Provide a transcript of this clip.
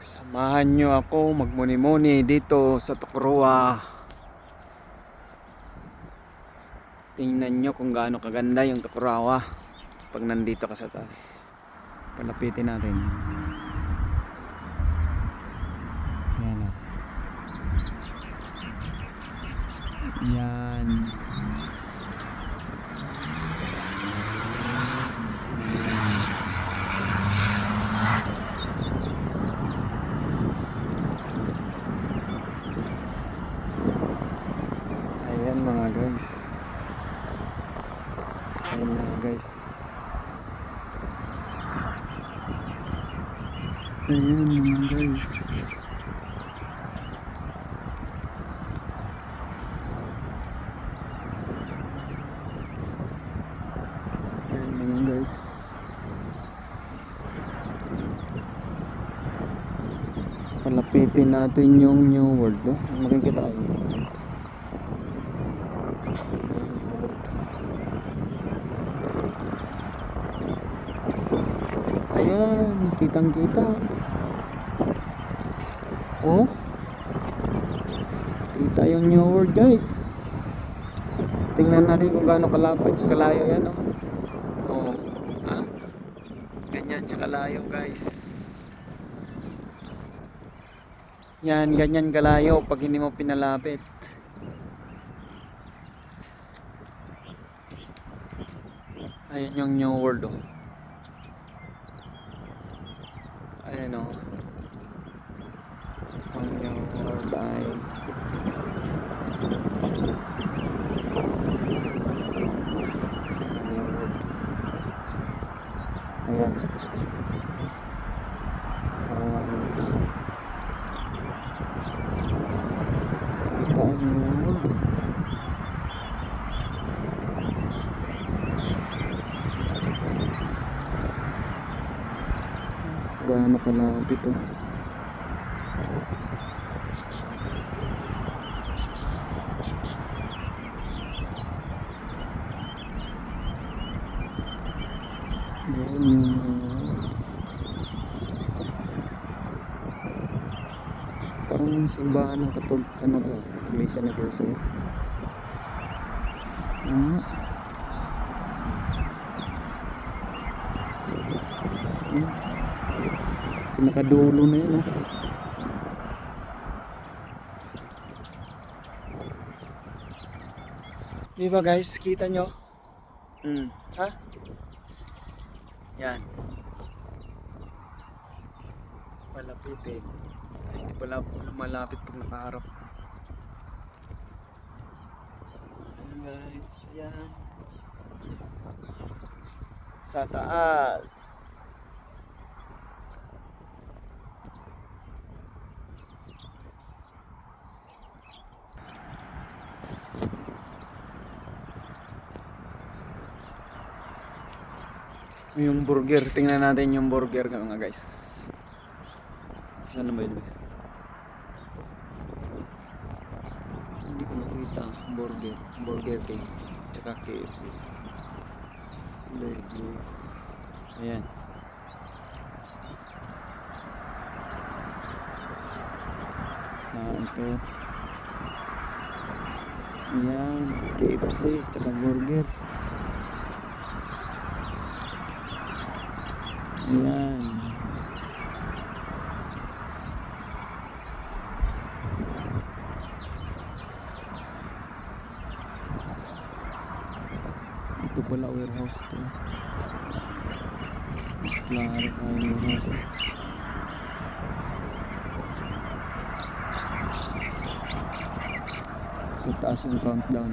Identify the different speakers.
Speaker 1: Samahan nyo ako magmuni-muni dito sa Tukurua. Tingnan nyo kung gaano kaganda yung Tukurawa pag nandito ka sa taas. Palapitin natin. Yan o. Yan. Ayan mga guys. Ayan mga guys. Ayan mga guys. Ayan mga guys. Palapitin natin yung new world. Oh. Makikita kayo. New world. Ayan, kitang kita. Oh. Kita yung new world guys. Tingnan natin kung gaano kalapit, kalayo yan oh. Oh. Ah. Ganyan siya kalayo guys. Yan, ganyan kalayo pag hindi mo pinalapit. Ayan yung new world oh. Ayan oh. Ang new world ay Saan ang new world? Ayan. Um, kita ang new world. Gaano kalapit oh. Ayan yung parang simbahan ng katog ano to iglesia ni Cristo ah Hmm. Pinakadulo na yun, oh. Di ba guys, kita nyo? Hmm, ha? Yan. Palapitin. Ay, hindi pala lumalapit pag nakaharap. Ayan guys, ayan. Sa taas. Yung burger, tingnan natin yung burger nga mga guys. Saan na ba yun? Hindi ko nakita. Burger. Burger King. Tsaka KFC. Lego. Ayan. Ah, ito. Ayan. KFC. Tsaka burger. Ayan. Ito pala warehouse to. Klaro yung warehouse. eh. Sa taas yung countdown.